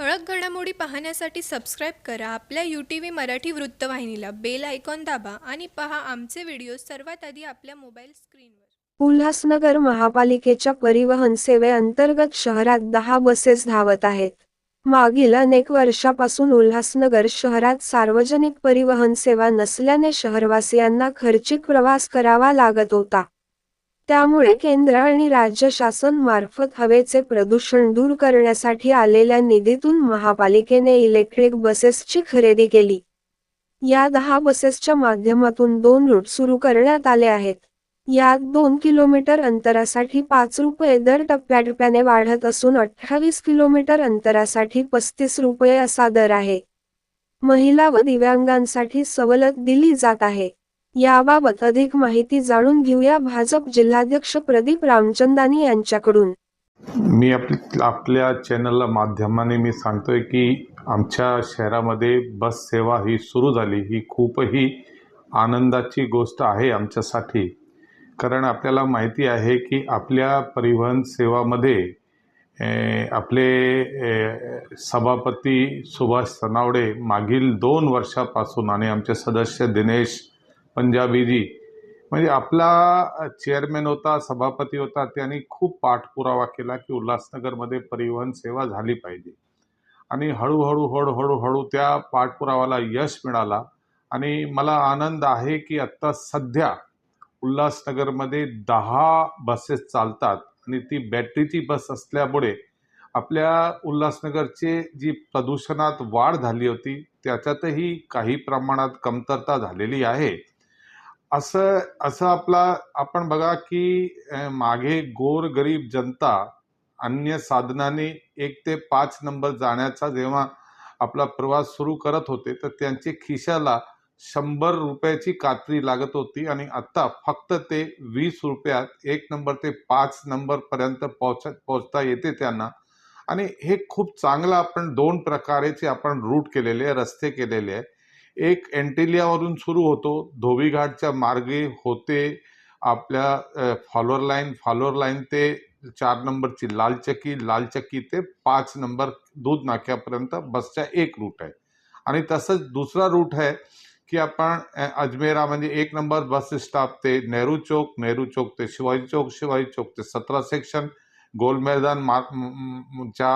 ठळक घडामोडी पाहण्यासाठी सबस्क्राईब करा. आपल्या यू टी व्ही मराठी वृत्तवाहिनीला बेल आयकॉन दाबा आणि पहा आमचे व्हिडिओ सर्वात आधी आपल्या मोबाईल स्क्रीनवर उल्हासनगर महापालिकेच्या परिवहन सेवेअंतर्गत शहरात दहा बसेस धावत आहेत. मागील अनेक वर्षापासून उल्हासनगर शहरात सार्वजनिक परिवहन सेवा नसल्याने शहरवासियांना खर्चिक प्रवास करावा लागत होता. त्यामुळे केंद्र आणि राज्य शासन मार्फत हवेचे प्रदूषण दूर करण्यासाठी आलेल्या निधीतून महापालिकेने इलेक्ट्रिक बसेसची खरेदी केली. या दहा बसेसच्या माध्यमातून दोन रूट सुरू करण्यात आले आहेत. यात दोन किलोमीटर अंतरासाठी पाच रुपये दर टप्प्याटप्प्याने वाढत असून अठ्ठावीस किलोमीटर अंतरासाठी पस्तीस रुपये असा दर आहे. महिला व दिव्यांगांसाठी सवलत दिली जात आहे. याबाबत अधिक माहिती जाणून घेऊया भाजप जिल्हाध्यक्ष प्रदीप रामचंदानी यांच्याकडून. मी आपल्या चॅनलला माध्यमाने मी सांगतोय की आमच्या शहरामध्ये बस सेवा ही सुरू झाली. ही खूपही आनंदाची गोष्ट आहे आमच्यासाठी. कारण आपल्याला माहिती आहे की आपल्या परिवहन सेवामध्ये आपले सभापती सुभाष सनावडे मागील दोन वर्षापासून आणि आमचे सदस्य दिनेश पंजाबीजी. म्हणजे आपला चेअरमॅन होता सभापती होता त्यांनी खूप पाठपुरावा केला की उल्हासनगरमध्ये परिवहन सेवा झाली पाहिजे. आणि हळूहळू हळूहळू हळू त्या पाठपुरावाला यश मिळाला. आणि मला आनंद आहे की आत्ता सध्या उल्हासनगरमध्ये दहा बसेस चालतात आणि ती बॅटरीची बस असल्यामुळे आपल्या उल्हासनगरचे जी प्रदूषणात वाढ झाली होती त्याच्यातही काही प्रमाणात कमतरता झालेली आहे. असं असं आपला आपण बघा की मागे मागे गोरगरीब जनता अन्य साधनाने एक ते पाच नंबर जाण्याचा जेव्हा आपला प्रवास सुरू करत होते तर त्यांची खिशाला शंभर रुपयाची कात्री लागत होती आणि आता फक्त ते वीस रुपयात एक नंबर ते पाच नंबरपर्यंत पोहोच पोहोचता येते त्यांना. आणि हे खूप चांगलं आपण दोन प्रकारेचे आपण रूट केलेले आहे रस्ते केलेले आहे. एक एंटेलियावरून सुरू होतो. धोबीघाटच्या मार्गे होते आपल्या फॉलोअर लाईन फॉलोअर लाईन ते चार नंबरची लालचक्की लालचक्की ते पाच नंबर दूध नाक्यापर्यंत बसचा एक रूट आहे. आणि तसंच दुसरा रूट आहे की आपण अजमेरा म्हणजे एक नंबर बस स्टॉप ते नेहरू चौक. नेहरू चौक ते शिवाजी चौक. शिवाजी चौक ते सतरा सेक्शन गोल मैदान मार च्या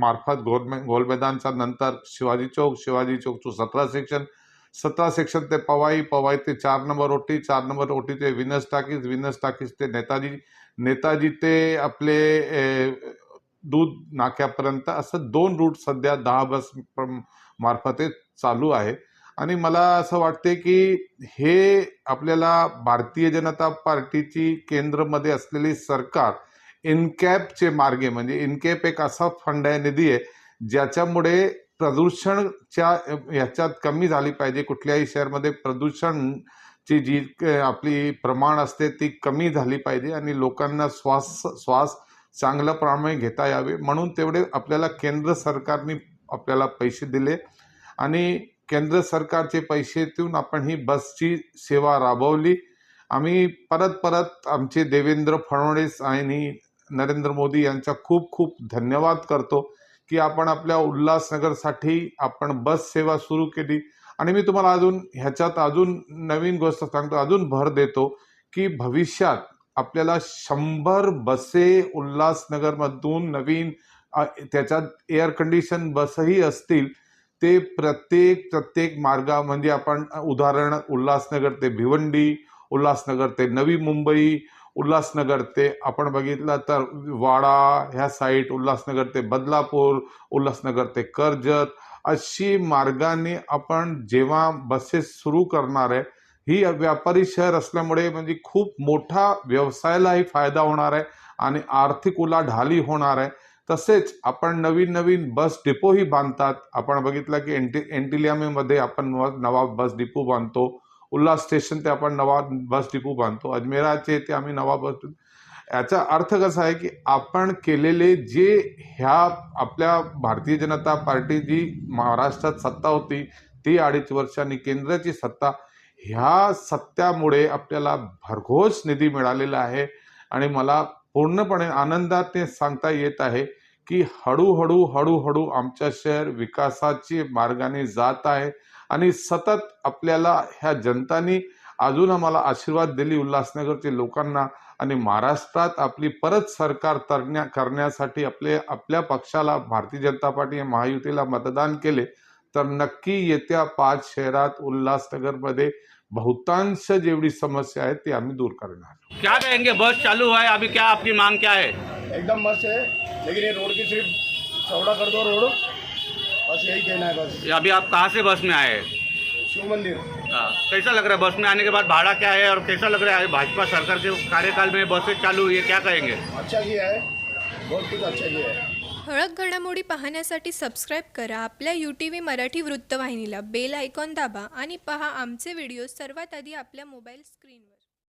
मार्फत गोल गोल मैदानच्या नंतर शिवाजी चौक. शिवाजी चौक टू सतरा सेक्शन सतरा सेक्शन ते पवाई पवाई ते चार नंबर ओटी चार नंबर ओटी ते विनस टाकीज विनस टाकीज ते नेताजी नेताजी ते आपले दूध नाक्यापर्यंत असं दोन रूट सध्या दहा बस मार्फत चालू आहे. आणि मला असं वाटते की हे आपल्याला भारतीय जनता पार्टीची केंद्रमध्ये असलेली सरकार इनकॅपचे मार्गे म्हणजे इनकॅप एक असा फंड आहे निधी आहे ज्याच्यामुळे प्रदूषणच्या ह्याच्यात कमी झाली पाहिजे. कुठल्याही शहरमध्ये प्रदूषणची जी आपली प्रमाण असते ती कमी झाली पाहिजे आणि लोकांना श्वास श्वास चांगल्या प्रमाणे घेता यावे. म्हणून तेवढे आपल्याला केंद्र सरकारने आपल्याला पैसे दिले आणि केंद्र सरकारचे पैसे देऊन आपण ही बसची सेवा राबवली. आम्ही परत परत आमचे देवेंद्र फडणवीस आणि नरेंद्र मोदी यांचा खूप खूप धन्यवाद करतो. की आपण आपल्या उल्हासनगरसाठी आपण बस सेवा सुरू केली. आणि मी तुम्हाला अजून ह्याच्यात अजून नवीन गोष्ट सांगतो अजून भर देतो की भविष्यात आपल्याला शंभर बसे उल्हासनगरमधून नवीन त्याच्यात एअर कंडिशन बसही असतील ते प्रत्येक प्रत्येक मार्गा म्हणजे आपण उदाहरण उल्हासनगर ते भिवंडी उल्हासनगर ते नवी मुंबई उल्हासनगर ते आपण बघितलं तर वाडा ह्या साईट उल्हासनगर ते बदलापूर उल्हासनगर ते कर्जत अशी मार्गाने आपण जेव्हा बसेस सुरू करणार आहे ही व्यापारी शहर असल्यामुळे म्हणजे खूप मोठा व्यवसायालाही फायदा होणार आहे आणि आर्थिक उलाढाली होणार आहे. तसेच आपण नवीन नवीन बस डिपोही बांधतात. आपण बघितलं की एंटी एंटिलियामीमध्ये आपण नवा नवा बस डिपो बांधतो. उल्हास स्टेशन ते आपण नवा बस डिपो बांधतो. अजमेराचे ते आम्ही नवा बस याचा अर्थ कसा आहे की आपण केलेले जे ह्या आपल्या भारतीय जनता पार्टी जी महाराष्ट्रात सत्ता होती ती अडीच वर्षांनी केंद्राची सत्ता ह्या सत्यामुळे आपल्याला भरघोस निधी मिळालेला आहे. आणि मला पूर्णपणे आनंदाने सांगता येत आहे की हळूहळू हळूहळू आमच्या शहर विकासाची मार्गाने जात आहे. आणि सतत आपल्याला ह्या जनतानी अजून आम्हाला आशीर्वाद दिली उल्हासनगरच्या लोकांना. आणि महाराष्ट्रात आपली परत सरकार तरण्या करण्यासाठी आपले आपल्या पक्षाला भारतीय जनता पार्टी या महायुतीला मतदान केले तर नक्की येत्या पाच शहरात उल्हासनगरमध्ये बहुतांश जेवढी समस्या आहेत ती आम्ही दूर करणार क्या कहेंगे बस चालू हुआ है अभी क्या आपकी मांग क्या है? एकदम मस्त है लेकिन ये रोड की सिर्फ चौड़ा कर दो रोड। यही कहना है बस। ये अभी आप कहाँ से बस में आए? शिव मंदिर हाँ, कैसा लग रहा है? बस में आने के बाद भाड़ा क्या है और कैसा लग रहा है? भाजपा सरकार के कार्यकाल में बसें चालू हुई है क्या कहेंगे? अच्छा किया है। बहुत कुछ अच्छा किया है। ठळक घडामोडी पाहण्यासाठी सबस्क्राईब करा आपल्या यू टी व्ही मराठी वृत्तवाहिनीला बेल आयकॉन दाबा आणि पहा आमचे व्हिडिओ सर्वात आधी आपल्या मोबाईल स्क्रीनवर